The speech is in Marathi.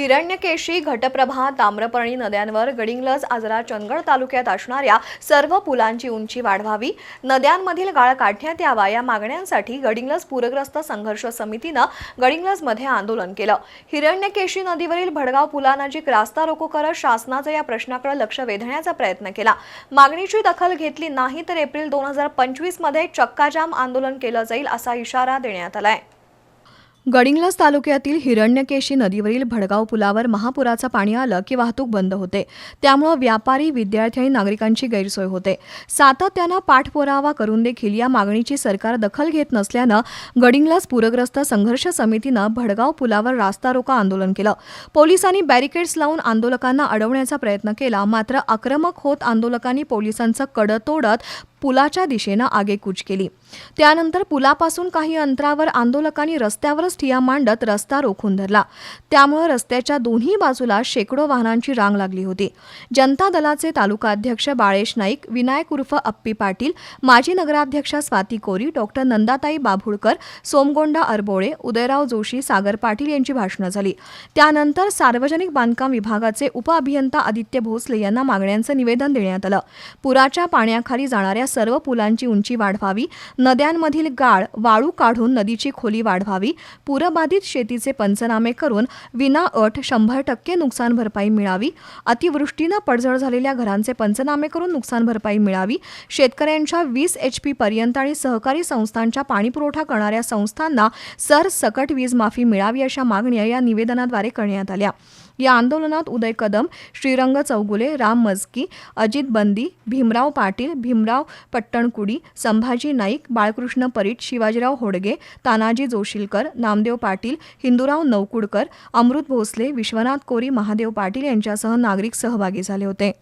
हिरण्यकेशी घटप्रभा ताम्रपर्णी नद्यांवर गडिंग्लज आजरा चंदगड तालुक्यात असणाऱ्या सर्व पुलांची उंची वाढवावी. नद्यांमधील गाळ काढण्यात यावा. या मागण्यांसाठी गडिंग्लज पूरग्रस्त संघर्ष समितीनं गडिंग्लजमध्ये आंदोलन केलं. हिरण्यकेशी नदीवरील भडगाव पुलानजीक रास्ता रोको करत शासनाचं या प्रश्नाकडे लक्ष वेधण्याचा प्रयत्न केला. मागणीची दखल घेतली नाही तर एप्रिल दोन हजार पंचवीसमध्ये चक्काजाम आंदोलन केलं जाईल असा इशारा देण्यात आलाय. गडिंग्लज तालुक्यातील हिरण्यकेशी नदीवरील भडगाव पुलावर महापुराचं पाणी आलं की वाहतूक बंद होते. त्यामुळं व्यापारी विद्यार्थी आणि नागरिकांची गैरसोय होते. सातत्यानं पाठपुरावा करून देखील या मागणीची सरकार दखल घेत नसल्यानं गडिंग्लज पूरग्रस्त संघर्ष समितीनं भडगाव पुलावर रास्ता रोका आंदोलन केलं. पोलिसांनी बॅरिकेड्स लावून आंदोलकांना अडवण्याचा प्रयत्न केला मात्र आक्रमक होत आंदोलकांनी पोलिसांचं कडं तोडत पुलाच्या दिशेनं आगेकूच केली. त्यानंतर पुलापासून काही अंतरावर आंदोलकांनी रस्त्यावरच ठिया मांडत रस्ता रोखून धरला. त्यामुळे रस्त्याच्या दोन्ही बाजूला शेकडो वाहनांची रांग लागली होती. जनता दलाचे तालुका अध्यक्ष बाळेश नाईक विनायक उर्फ अप्पी पाटील माजी नगराध्यक्षा स्वाती कोरी डॉक्टर नंदाताई बाभुळकर सोमगोंडा अरबोळे उदयराव जोशी सागर पाटील यांची भाषणं झाली. त्यानंतर सार्वजनिक बांधकाम विभागाचे उपअभियंता आदित्य भोसले यांना मागण्यांचं निवेदन देण्यात आलं. पुराच्या पाण्याखाली जाणाऱ्या सर्व पुलांची उंची वाढवावी. नद्यांमधील गाळ वाळू काढून नदीची खोली वाढवावी. पूरबाधित शेतीचे पंचनामे करून विना अट शंभर टक्के नुकसान भरपाई मिळावी. अतिवृष्टीनं पडझड झालेल्या घरांचे पंचनामे करून नुकसान भरपाई मिळावी. शेतकऱ्यांच्या वीस एच पी पर्यंत आणि सहकारी संस्थांच्या पाणीपुरवठा करणाऱ्या संस्थांना सरसकट वीज माफी मिळावी अशा मागण्या या निवेदनाद्वारे करण्यात आल्या. या आंदोलनात उदय कदम श्रीरंग चौगुले राम मजकी अजित बंदी भीमराव पाटील भीमराव पट्टणकुडी संभाजी नाईक बाळकृष्ण परीट शिवाजीराव होडगे तानाजी जोशीलकर नामदेव पाटील हिंदूराव नवकुडकर अमृत भोसले विश्वनाथ कोरी महादेव पाटील यांच्यासह नागरिक सहभागी झाले होते.